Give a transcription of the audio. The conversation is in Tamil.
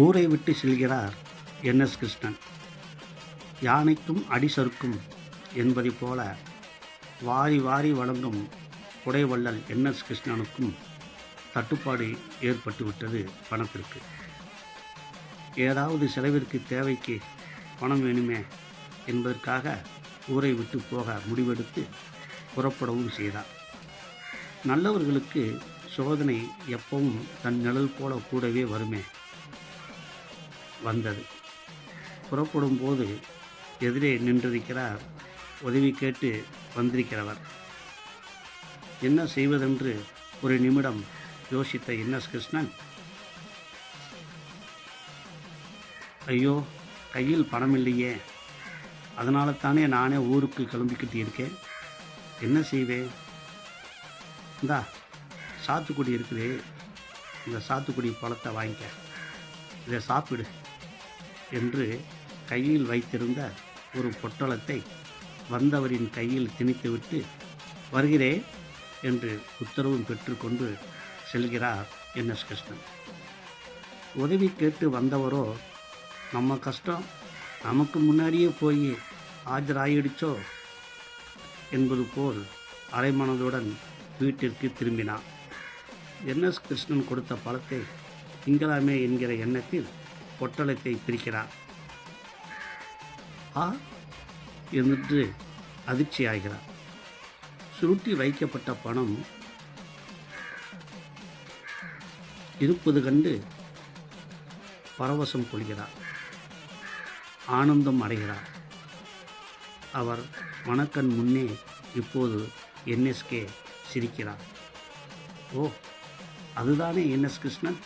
ஊரை விட்டு செல்கிறார் என் எஸ் கிருஷ்ணன். யானைக்கும் அடிசறுக்கும் என்பதை போல வாரி வாரி வழங்கும் குடைவள்ளல் என் எஸ் கிருஷ்ணனுக்கும் தட்டுப்பாடு ஏற்பட்டுவிட்டது பணத்திற்கு. ஏதாவது செலவிற்கு தேவைக்கு பணம் வேணுமே என்பதற்காக ஊரை விட்டு போக முடிவெடுத்து புறப்படவும் செய்தார். நல்லவர்களுக்கு சோதனை எப்பவும் தன் நிழல் போல கூடவே வருமே வந்தது. புறப்படும் போது எதிரே நின்றிருக்கிறார். உதவி கேட்டு வந்திருக்கிறவர். என்ன செய்வதென்று ஒரு நிமிடம் யோசித்த இன்னஸ் கிருஷ்ணன். ஐயோ கையில் பணம் இல்லையே. அதனால தானே நானே ஊருக்கு கிளம்பிக்கிட்டு இருக்கேன். என்ன செய்வேன் இந்தா சாத்துக்குடி இருக்குது. இந்த சாத்துக்குடி பழத்தை வாங்கிக்க. இதை சாப்பிடு என்று கையில் வைத்திருந்த ஒரு பொட்டலத்தை வந்தவரின் கையில் திணித்துவிட்டு வருகிறேன் என்று உத்தரவும் பெற்றுக்கொண்டு செல்கிறார் என். எஸ். கிருஷ்ணன். உதவி கேட்டு வந்தவரோ நம்ம கஷ்டம் நமக்கு முன்னாடியே போய் ஆஜராயிடுச்சோ என்பது போல் அரைமனதுடன் வீட்டிற்கு திரும்பினான். என். எஸ். கிருஷ்ணன் கொடுத்த பழத்தை திங்களாமே என்கிற எண்ணத்தில் பொட்டலத்தை பிரிக்கிறார். ஆ? என்று அதிர்ச்சி ஆகிறார் சுருட்டி வைக்கப்பட்ட பணம் இருப்பது கண்டு பரவசம் கொள்கிறார். ஆனந்தம் அடைகிறார். அவர் மணக்கண் முன்னே இப்போது என்எஸ்கே சிரிக்கிறார். ஓ அதுதானே என்எஸ் கிருஷ்ணன்?